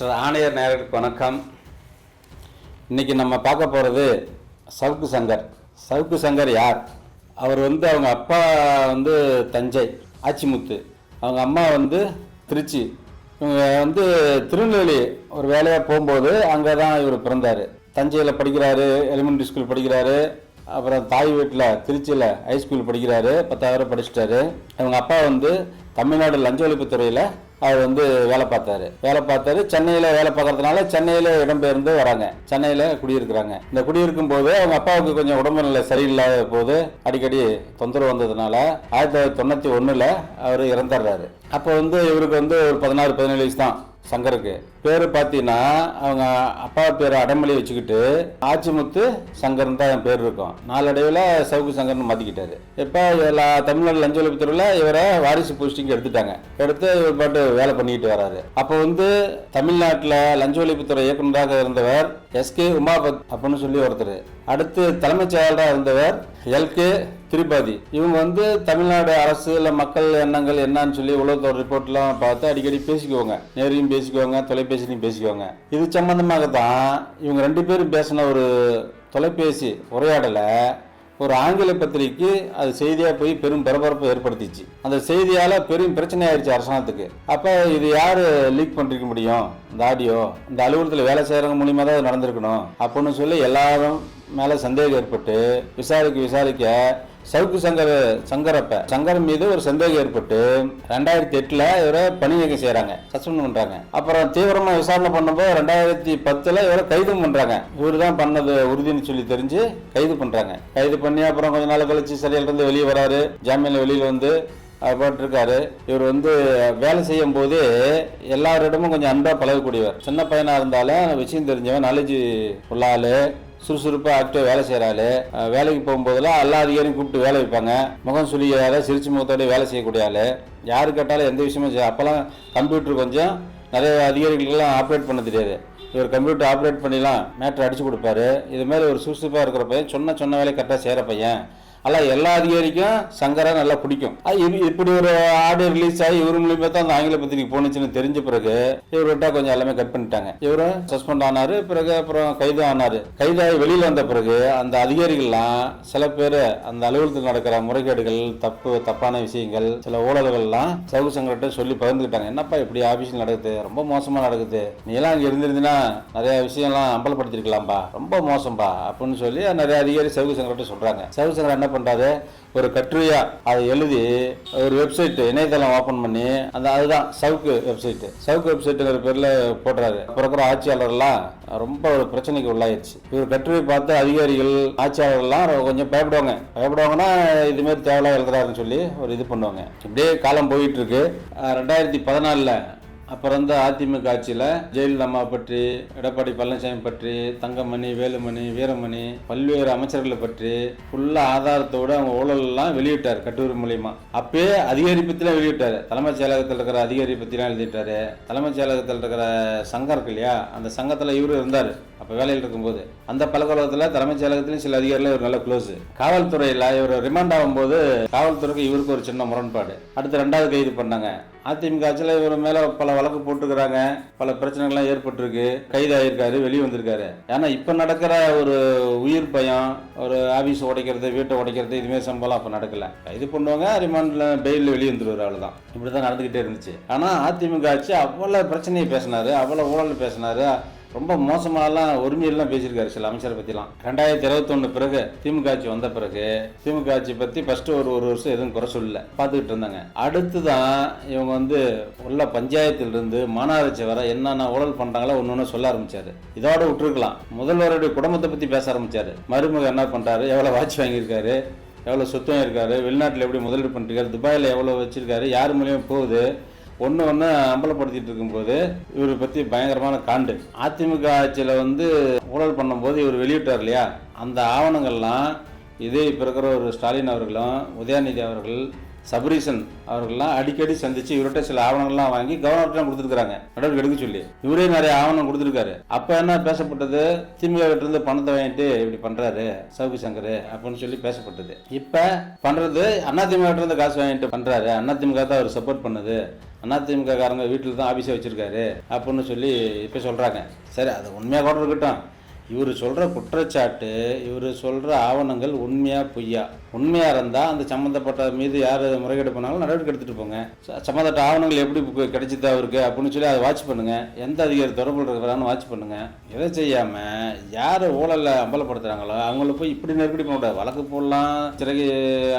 Mister ஆணையர் நேரருக்கு வணக்கம். இன்னைக்கு நம்ம பார்க்க போகிறது சவுக்கு சங்கர். சவுக்கு சங்கர் யார்? அவர் வந்து அவங்க அப்பா வந்து தஞ்சை ஆச்சிமுத்து. அவங்க அம்மா வந்து திருச்சி. இவங்க வந்து திருநெல்வேலி ஒரு வேலையாக போகும்போது அங்கே தான் இவர் பிறந்தார். தஞ்சையில் படிக்கிறாரு எலிமெண்ட்ரி ஸ்கூல் படிக்கிறாரு அப்புறம் தாய் வீட்டில் திருச்சியில் ஹைஸ்கூல் படிக்கிறாரு பத்தாயிரம் படிச்சுட்டாரு. அவங்க அப்பா வந்து தமிழ்நாடு லஞ்ச ஒழிப்புத்துறையில் அவர் வந்து வேலை பார்த்தாரு. வேலை பார்த்தாரு. சென்னையில் வேலை பார்க்கறதுனால சென்னையில் இடம்பெயர்ந்து வராங்க. சென்னையில் குடியிருக்கிறாங்க. இந்த குடியிருக்கும் போது அவங்க அப்பாவுக்கு கொஞ்சம் உடம்பு நிலை சரியில்லாத போது அடிக்கடி தொந்தரவு வந்ததுனால ஆயிரத்தி தொள்ளாயிரத்தி தொண்ணூற்றி ஒன்றில் அவர் இறந்துடுறாரு. அப்போ வந்து இவருக்கு வந்து ஒரு பதினாறு பதினேழு வயசு தான் சங்கருக்கு. பேர் பார்த்தீங்கன்னா அவங்க அப்பா பேர் அடமொழி வச்சுக்கிட்டு ஆச்சிமுத்து சங்கர்னு தான் என் பேர் இருக்கும். நாளடைவில் சவுக்கு சங்கர்னு மாற்றிக்கிட்டாரு இப்போ எல்லா தமிழ்நாடு லஞ்ச ஒழிப்புத்துறையில் இவரை வாரிசு போஸ்டிங் எடுத்துட்டாங்க. எடுத்து இவர் பாட்டு வேலை பண்ணிக்கிட்டு வராரு. அப்போ வந்து தமிழ்நாட்டில் லஞ்ச ஒழிப்புத்துறை இயக்குநராக இருந்தவர் எஸ்கே உமாபத் அப்படின்னு சொல்லி ஒருத்தர். அடுத்து தலைமைச் செயலராக இருந்தவர் எல்கே திரிபாதி. இவங்க வந்து தமிழ்நாடு அரசு இல்லை மக்கள் எண்ணங்கள் என்னன்னு சொல்லி உலகத்தோட ரிப்போர்ட்லாம் பார்த்து அடிக்கடி பேசிக்குவாங்க. நேரையும் பேசிக்குவாங்க தொலைபேசிலையும் பேசிக்குவாங்க இது சம்பந்தமாக தான் இவங்க ரெண்டு பேரும் பேசின ஒரு தொலைபேசி உரையாடலை ஒரு ஆங்கில பத்திரிகைக்கு அது செய்தியாக போய் பெரும் பரபரப்பு ஏற்படுத்திச்சு. அந்த செய்தியால் பெரும் பிரச்சனை ஆயிடுச்சு அரசாங்கத்துக்கு. அப்போ இது யார் லீக் பண்ணிருக்க முடியும்? இந்த ஆடியோ. இந்த அலுவலகத்தில் வேலை செய்கிறவங்க மூலியமாக தான் நடந்திருக்கணும். அப்படின்னு சொல்லி எல்லாரும் மேலே சந்தேகம் ஏற்பட்டு விசாரிக்க விசாரிக்க சவுக்கு சங்கர் சங்கரப்ப. சங்கர் மீது ஒரு சந்தேகம் ஏற்பட்டு ரெண்டாயிரத்தி எட்டுல இவரை பணி நீக்கம் செய்யறாங்க சஸ்பெண்ட் பண்றாங்க. அப்புறம் தீவிரமா விசாரணை பண்ணும்போது ரெண்டாயிரத்தி பத்துல இவரை கைது பண்றாங்க. இவரு தான் பண்ணது உறுதின்னு சொல்லி தெரிஞ்சு கைது பண்றாங்க. கைது பண்ணி அப்புறம் கொஞ்ச நாள் கழிச்சு சிறையில இருந்து வெளியே வராரு. ஜாமீன்ல வெளியில வந்து போட்டிருக்காரு. இவர் வந்து வேலை செய்யும் போது எல்லாரிடமும் கொஞ்சம் அன்பாக பழகக்கூடியவர். சின்ன பையனாக இருந்தாலும் விஷயம் தெரிஞ்சவன் நாலேஜ் உள்ள சுறுசுறுப்பாக ஆக்டிவாக வேலை செய்கிறாரு வேலைக்கு போகும்போதெல்லாம் எல்லா அதிகாரியும் கூப்பிட்டு வேலை வைப்பாங்க. முகம் சுழியார சிரிச்சு முகத்தோட வேலை செய்யக்கூடிய ஆள். யாரு கேட்டாலும் எந்த விஷயமும் அப்போல்லாம் கம்ப்யூட்டர் கொஞ்சம் நிறைய அதிகாரிகளுக்கெல்லாம் ஆப்ரேட் பண்ண தெரியாது. இவர் கம்ப்யூட்டர் ஆப்ரேட் பண்ணிலாம் மேட்ரு அடிச்சு கொடுப்பாரு. இது மாதிரி ஒரு சுறுசுறுப்பாக இருக்கிற பையன் சொன்ன சொன்ன வேலையை கரெக்டாக செய்கிற பையன். ஆனால் எல்லா அதிகாரிக்கும் சங்கரா நல்லா பிடிக்கும். இப்படி ஒரு ஆடியோ ரிலீஸ் ஆகி இவர் மூலியமா தான் அந்த ஆங்கில பத்திரிக்கை போனுச்சுன்னு தெரிஞ்ச பிறகு இவர்கிட்ட கொஞ்சம் எல்லாமே கட் பண்ணிட்டாங்க. இவரும் சஸ்பெண்ட் ஆனாரு பிறகு அப்புறம் கைது ஆனாரு. கைதாகி வெளியில் வந்த பிறகு அந்த அதிகாரிகள்லாம் சில பேர் அந்த அலுவலகத்தில் நடக்கிற முறைகேடுகள் தப்பு தப்பான விஷயங்கள் சில ஊழல்கள்லாம் சவுக்கு சங்கர்கிட்ட சொல்லி பகிர்ந்துக்கிட்டாங்க. என்னப்பா இப்படி ஆஃபீஸில் நடக்குது? ரொம்ப மோசமாக நடக்குது. நீ எல்லாம் இங்கே இருந்திருந்தீங்கன்னா நிறைய விஷயம்லாம் அம்பலப்படுத்திருக்கலாம்ப்பா ரொம்ப மோசம்பா அப்படின்னு சொல்லி நிறைய அதிகாரி சவுக்கு சங்கர்கிட்ட சொல்கிறாங்க சவுக்கு சங்கர் என்ன பண்ணுறாரு ஒரு கட்டுரையா அதை எழுதி ஒரு வெப்சைட்டு இணையதளம் ஓப்பன் பண்ணி அந்த அதுதான் சவுக்கு வெப்சைட்டு சவுக்கு வெப்சைட்டுங்கிற பேரில் போடுறாரு. அப்புறம் இருக்கிற ஆட்சியாளர்லாம் ரொம்ப ஒரு பிரச்சனைக்கு உள்ளாயிருச்சு. இவர் கட்டுரை பார்த்து அதிகாரிகள் ஆட்சியாளர்கள்லாம் கொஞ்சம் பயப்படுவாங்க. பயப்படுவாங்கன்னா இதுமாரி மாதிரி தேவையில்லாம் எழுதுறாருன்னு சொல்லி ஒரு இது பண்ணுவாங்க. இப்படியே காலம் போயிட்டு இருக்கு. ரெண்டாயிரத்தி பதினாலில் அப்புறம் வந்து அதிமுக ஆட்சியில் ஜெயலலிதா அம்மா பற்றி எடப்பாடி பழனிசாமி பற்றி தங்கமணி வேலுமணி வீரமணி பல்வேறு அமைச்சர்களை பற்றி ஃபுல்லாக ஆதாரத்தோடு அவங்க ஊழலெல்லாம் வெளியிட்டார் கட்டுரை மூலியமா. அப்பயே அதிகாரி பற்றிலாம் வெளியிட்டார். தலைமைச் செயலகத்தில் இருக்கிற அதிகாரி பற்றிலாம் எழுதிட்டாரு. தலைமைச் செயலகத்தில் இருக்கிற சங்கம் இருக்கு இல்லையா? அந்த சங்கத்தில் இவரும் இருந்தார். அப்போ வேலையில் இருக்கும்போது. அந்த பல்கலைக்கழகத்தில் தலைமைச் செயலகத்திலையும் சில அதிகாரிகள் இவர் நல்ல க்ளோஸ் காவல்துறையில் இவர் ரிமாண்ட் ஆகும்போது காவல்துறைக்கு இவருக்கு ஒரு சின்ன முரண்பாடு. அடுத்து ரெண்டாவது கைது பண்ணாங்க. அதிமுக ஆட்சியில் இவர் மேலே பல வழக்கு போட்டுக்கிறாங்க. பல பிரச்சனைகள்லாம் ஏற்பட்டிருக்கு. கைதாகிருக்காரு வெளியே வந்திருக்காரு. ஏன்னா இப்போ நடக்கிற ஒரு உயிர் பயம் ஒரு ஆஃபீஸ் உடைக்கிறது வீட்டை உடைக்கிறது இதுமாரி சம்பளம் அப்போ நடக்கல. கைது பண்ணுவாங்க ரிமாண்டில் பெயிலில் வெளியே வந்துடுவார் அவ்வளோ தான் இப்படி தான் நடந்துக்கிட்டே இருந்துச்சு. ஆனால் அதிமுக ஆட்சி அவ்வளோ பிரச்சனையை பேசினார் அவ்வளோ ஊழல் பேசினார். ரொம்ப மோசமாலாம் உரிமையெல்லாம் பேசியிருக்காரு சில அமைச்சரை பற்றிலாம் ரெண்டாயிரத்தி இருபத்தொன்று பிறகு திமுக ஆட்சி வந்த பிறகு திமுக ஆட்சி பற்றி ஃபஸ்ட்டு ஒரு ஒரு வருஷம் எதுவும் குறை சொல்லல. பார்த்துக்கிட்டு இருந்தாங்க. அடுத்து தான் இவங்க வந்து உள்ள பஞ்சாயத்திலிருந்து மாநகராட்சி வர என்னென்ன ஊழல் பண்ணுறாங்களோ ஒன்று ஒன்று சொல்ல ஆரம்பித்தார் இதோட விட்டுருக்கலாம். முதல்வருடைய குடும்பத்தை பற்றி பேச ஆரம்பிச்சாரு. மருமக என்ன பண்ணுறாரு எவ்வளோ வாட்ச் வாங்கியிருக்காரு? எவ்வளோ சுத்தம் இருக்காரு வெளிநாட்டில் எப்படி முதலீடு பண்ணிருக்காரு துபாயில் எவ்வளோ வச்சிருக்காரு? யார் மூலியமாக போகுது? ஒன்று ஒன்று அம்பலப்படுத்திட்டு இருக்கும்போது இவரை பற்றி பயங்கரமான காண்டு. அதிமுக ஆட்சியில் வந்து ஊழல் பண்ணும்போது இவர் வெளியிட்டார் இல்லையா? அந்த ஆவணங்கள்லாம் இதே இப்போ இருக்கிற ஒரு ஸ்டாலின் அவர்களும் உதயாநிதி அவர்கள் சபரீசன் அவர்கள்லாம் அடிக்கடி சந்திச்சு இவர்கிட்ட சில ஆவணங்கள்லாம் வாங்கி கவர்னர்கிட்ட கொடுத்துருக்காங்க நடவடிக்கை எடுக்க சொல்லி. இவரே நிறைய ஆவணம் கொடுத்துருக்காரு. அப்ப என்ன பேசப்பட்டது? திமுக கிட்ட இருந்து பணத்தை வாங்கிட்டு இப்படி பண்றாரு சவுக்கு சங்கர் அப்படின்னு சொல்லி பேசப்பட்டது. இப்ப பண்றது அதிமுக கிட்ட இருந்து காசு வாங்கிட்டு பண்றாரு. அதிமுக தான் அவர் சப்போர்ட் பண்ணுது. அதிமுக காரங்க வீட்டில் தான் ஆஃபீஸை வச்சிருக்காரு அப்படின்னு சொல்லி இப்போ சொல்றாங்க. சரி அது உண்மையாக கூட இருக்கட்டும். இவர் சொல்கிற குற்றச்சாட்டு இவர் சொல்கிற ஆவணங்கள் உண்மையாக பொய்யா? உண்மையாக இருந்தால் அந்த சம்மந்தப்பட்ட மீது யார் முறைகேடு பண்ணாலும் நடவடிக்கை எடுத்துகிட்டு போங்க. சம்மந்தப்பட்ட ஆவணங்கள் எப்படி கிடைச்சிது அவருக்கு அப்படின்னு சொல்லி அதை வாட்ச் பண்ணுங்கள் எந்த அதிகாரி தொடர்பு இருக்கிறான்னு வாட்ச் பண்ணுங்கள் இதை செய்யாமல் யார் ஊழலை அம்பலப்படுத்துகிறாங்களோ அவங்கள போய் இப்படி நெருக்கடி பண்ணக்கூடாது வழக்கு போடலாம் சிறகு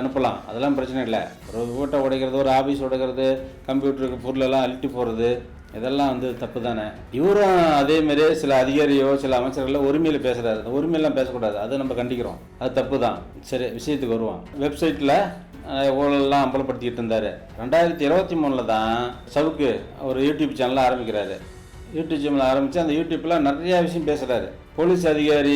அனுப்பலாம். அதெல்லாம் பிரச்சனை இல்லை. ஒரு வீட்டை உடைக்கிறது ஒரு ஆஃபீஸ் உடைக்கிறது கம்ப்யூட்டருக்கு பொருளெல்லாம் அழிட்டு போகிறது இதெல்லாம் வந்து தப்பு தானே இவரும் அதே சில அதிகாரியோ சில அமைச்சர்களோ உரிமையில் பேசுகிறாரு உரிமையெல்லாம் பேசக்கூடாது. அதை நம்ம கண்டிக்கிறோம். அது தப்பு தான் சரி விஷயத்துக்கு வருவோம். வெப்சைட்டில் ஊழலெல்லாம் அம்பலப்படுத்திக்கிட்டு இருந்தார். ரெண்டாயிரத்தி இருபத்தி மூணில் தான் சவுக்கு ஒரு யூடியூப் சேனலை ஆரம்பிக்கிறாரு. யூடியூப் சேனல் ஆரம்பித்து அந்த யூடியூப்பில் நிறையா விஷயம் பேசுகிறாரு போலீஸ் அதிகாரி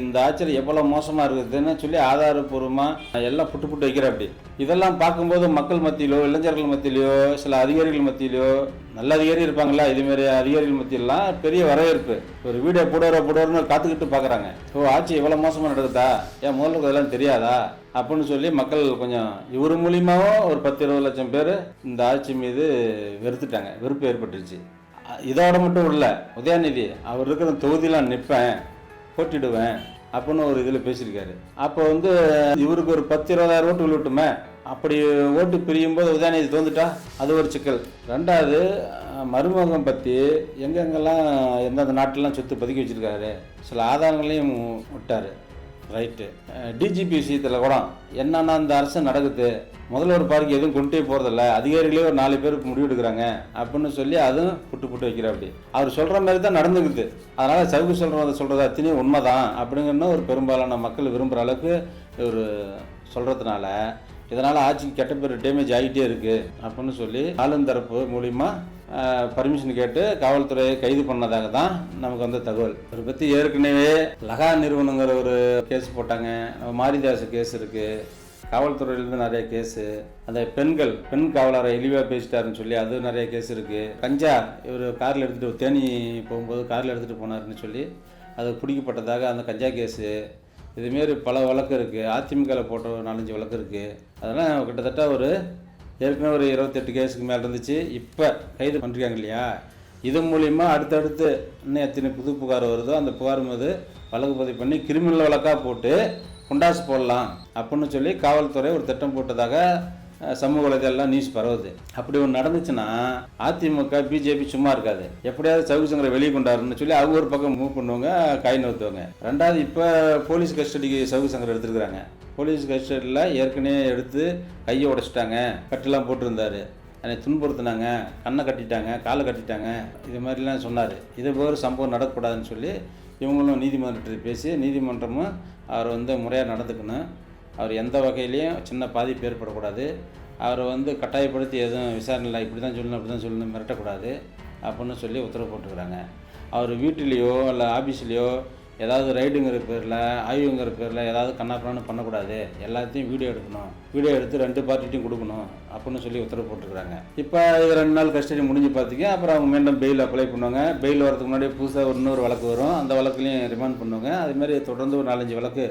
இந்த ஆட்சியில் எவ்வளோ மோசமாக இருக்குதுன்னு சொல்லி ஆதாரப்பூர்வமாக எல்லாம் புட்டு புட்டு வைக்கிறாப்படி இதெல்லாம் பார்க்கும்போது மக்கள் மத்தியிலோ இளைஞர்கள் மத்தியிலையோ சில அதிகாரிகள் மத்தியிலையோ நல்ல அதிகாரி இருப்பாங்களா? இதுமாரி அதிகாரிகள் மத்தியிலாம் பெரிய வரவேற்பு. ஒரு வீடியோ போடுவார போடுவார்னு காத்துக்கிட்டு பார்க்குறாங்க ஓ ஆட்சி இவ்வளோ மோசமாக நடக்குதா? ஏன் முதல்ல இதெல்லாம் தெரியாதா? அப்படின்னு சொல்லி மக்கள் கொஞ்சம் இவர் மூலியமாகவும் ஒரு பத்து இருபது லட்சம் பேர் இந்த ஆட்சி மீது வெறுத்துட்டாங்க. வெறுப்பு ஏற்பட்டுருச்சு. இதோட மட்டும் இல்லை உதயநிதி அவர் இருக்கிற தொகுதியில் நிற்பேன் போட்டிடுவேன் அப்படின்னு ஒரு இதில் பேசியிருக்காரு. அப்போ வந்து இவருக்கு ஒரு பத்து இருபதாயிரம் ஓட்டு விழுட்டுமே அப்படி ஓட்டு பிரியும் போது உதயநிதி தோந்துட்டா அது ஒரு சிக்கல். ரெண்டாவது மருமகம் பற்றி எங்கெங்கெல்லாம் எந்தெந்த நாட்டிலாம் சொத்து பதுக்கி வச்சிருக்காரு சில ஆதாரங்களையும் விட்டார். ரைட்டு டிஜிபி விஷயத்தில் கூட என்னென்ன அந்த அரசு நடக்குது. முதல்வர் பார்க்கு எதுவும் கொண்டே போகிறதில்ல அதிகாரிகளே ஒரு நாலு பேருக்கு முடிவு எடுக்கிறாங்க அப்படின்னு சொல்லி அதுவும் புட்டு புட்டு வைக்கிற அப்படி அவர் சொல்கிற மாதிரி தான் நடந்துக்குது. அதனால் சவுக்கு சொல்கிறத சொல்கிறது அத்தனையும் உண்மை தான் அப்படிங்கன்னு ஒரு பெரும்பாலான மக்கள் விரும்புகிற அளவுக்கு ஒரு சொல்கிறதுனால இதனால் ஆட்சிக்கு கெட்ட பேர் டேமேஜ் ஆகிட்டே இருக்குது அப்படின்னு சொல்லி ஆளுந்தரப்பு மூலிமா பர்மிஷன் கேட்டு காவல்துறையை கைது பண்ணதாக தான் நமக்கு வந்த தகவல். இவரை பற்றி ஏற்கனவே லகா நிறுவனங்கிற ஒரு கேஸ் போட்டாங்க. மாரிதாஸ் கேஸ் இருக்குது காவல்துறையிலேருந்து நிறைய கேஸு அந்த பெண்கள் பெண் காவலரை இழிவாக பேசிட்டாருன்னு சொல்லி அது நிறைய கேஸ் இருக்குது கஞ்சா இவர் காரில் எடுத்துகிட்டு தேனி போகும்போது காரில் எடுத்துகிட்டு போனாருன்னு சொல்லி அது பிடிக்கப்பட்டதாக அந்த கஞ்சா கேஸு இதுமாரி பல வழக்கு இருக்குது அதிமுகவில் போட்ட ஒரு நாலஞ்சு வழக்கு இருக்குது அதெல்லாம் கிட்டத்தட்ட ஒரு ஏற்கனவே ஒரு இருபத்தெட்டு கேஸுக்கு மேலே இருந்துச்சு. இப்போ கைது பண்ணிருக்காங்க இல்லையா? இது மூலிமா அடுத்தடுத்து இன்னும் எத்தனை புது புகார் வருதோ அந்த புகார் மீது வழக்கு பதிவு பண்ணி கிரிமினல் வழக்காக போட்டு குண்டாசு போடலாம். அப்படின்னு சொல்லி காவல்துறை ஒரு திட்டம் போட்டதாக சமூக வலைதளம் நியூஸ் பரவுது. அப்படி ஒன்று நடந்துச்சுன்னா அதிமுக பிஜேபி சும்மா இருக்காது. எப்படியாவது சவுக்கு சங்கரை வெளியே கொண்டாருன்னு சொல்லி அவங்க ஒரு பக்கம் மூவ் பண்ணுவாங்க காய் நோத்துவாங்க. ரெண்டாவது இப்போ போலீஸ் கஸ்டடிக்கு சவுக்கு சங்கர் எடுத்துருக்குறாங்க. போலீஸ் கஸ்டடியில் ஏற்கனவே எடுத்து கையை உடைச்சிட்டாங்க. கட்டெல்லாம் போட்டிருந்தாரு. என்னை துன்புறுத்தினாங்க கண்ணை கட்டிட்டாங்க காலை கட்டிட்டாங்க. இது மாதிரிலாம் சொன்னார். இது போகிற சம்பவம் நடக்கக்கூடாதுன்னு சொல்லி இவங்களும் நீதிமன்றத்தில் பேசி நீதிமன்றமும் அவர் வந்து முறையாக நடந்துக்கணும். அவர் எந்த வகையிலையும் சின்ன பாதிப்பு ஏற்படக்கூடாது. அவரை வந்து கட்டாயப்படுத்தி எதுவும் விசாரணையில் இப்படி தான் சொல்லணும் அப்படி தான் சொல்லணும் மிரட்டக்கூடாது அப்படின்னு சொல்லி உத்தரவு போட்டுக்கிறாங்க அவர் வீட்டிலேயோ இல்லை ஆஃபீஸ்லேயோ ஏதாவது ரைடுங்கிற பேரில் ஆய்வுங்கிற பேரில் ஏதாவது கண்ணாப்பிரான்னு பண்ணக்கூடாது. எல்லாத்தையும் வீடியோ எடுக்கணும். வீடியோ எடுத்து ரெண்டு பார்ட்டிட்டையும் கொடுக்கணும் அப்படின்னு சொல்லி உத்தரவு போட்டுருக்காங்க இப்போ இது ரெண்டு நாள் கஸ்டடி முடிஞ்சு பார்த்திங்க அப்புறம் அவங்க மீண்டும் பெயில் அப்ளை பண்ணுவாங்க. பெயில் வரதுக்கு முன்னாடி புதுசாக ஒரு இன்னொரு வழக்கு வரும். அந்த வழக்குலையும் ரிமாண்ட் பண்ணுவாங்க. அதுமாரி தொடர்ந்து ஒரு நாலஞ்சு வழக்கு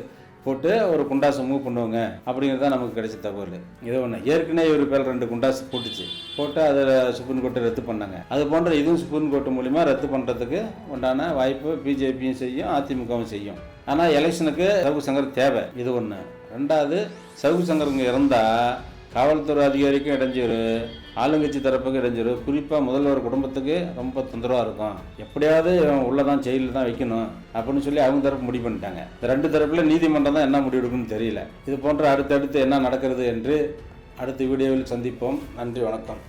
போட்டு ஒரு குண்டாசை மூவ் பண்ணுவாங்க. அப்படிங்கிறது தான் நமக்கு கிடைச்ச தகவல். இது ஒன்று ஏற்கனவே இவர் பேர் ரெண்டு குண்டாசு போட்டுச்சு. போட்டு அதை சுப்ரீம் கோர்ட்டை ரத்து பண்ணாங்க. அது போன்ற இதுவும் சுப்ரீம் கோர்ட்டு மூலிமா ரத்து பண்ணுறதுக்கு உண்டான வாய்ப்பு பிஜேபியும் செய்யும் அதிமுகவும் செய்யும். ஆனால் எலெக்ஷனுக்கு சவுக்கு சங்கர் தேவை. இது ஒன்று ரெண்டாவது சவுக்கு சங்கருங்க இருந்தால் காவல்துறை அதிகாரிக்கும் இடைஞ்சூறு ஆளுங்கட்சி தரப்புக்கு இடைஞ்சூறு. குறிப்பாக முதல்வர் குடும்பத்துக்கு ரொம்ப தொந்தரவாக இருக்கும். எப்படியாவது உள்ளே உள்ள தான் ஜெயிலில் தான் வைக்கணும் அப்படின்னு சொல்லி அவங்க தரப்பு முடிவு பண்ணிட்டாங்க. இந்த ரெண்டு தரப்பில் நீதிமன்றம் தான் என்ன முடிவெடுக்குன்னு தெரியல. இது போன்ற அடுத்தடுத்து என்ன நடக்கிறது என்று அடுத்த வீடியோவில் சந்திப்போம். நன்றி வணக்கம்.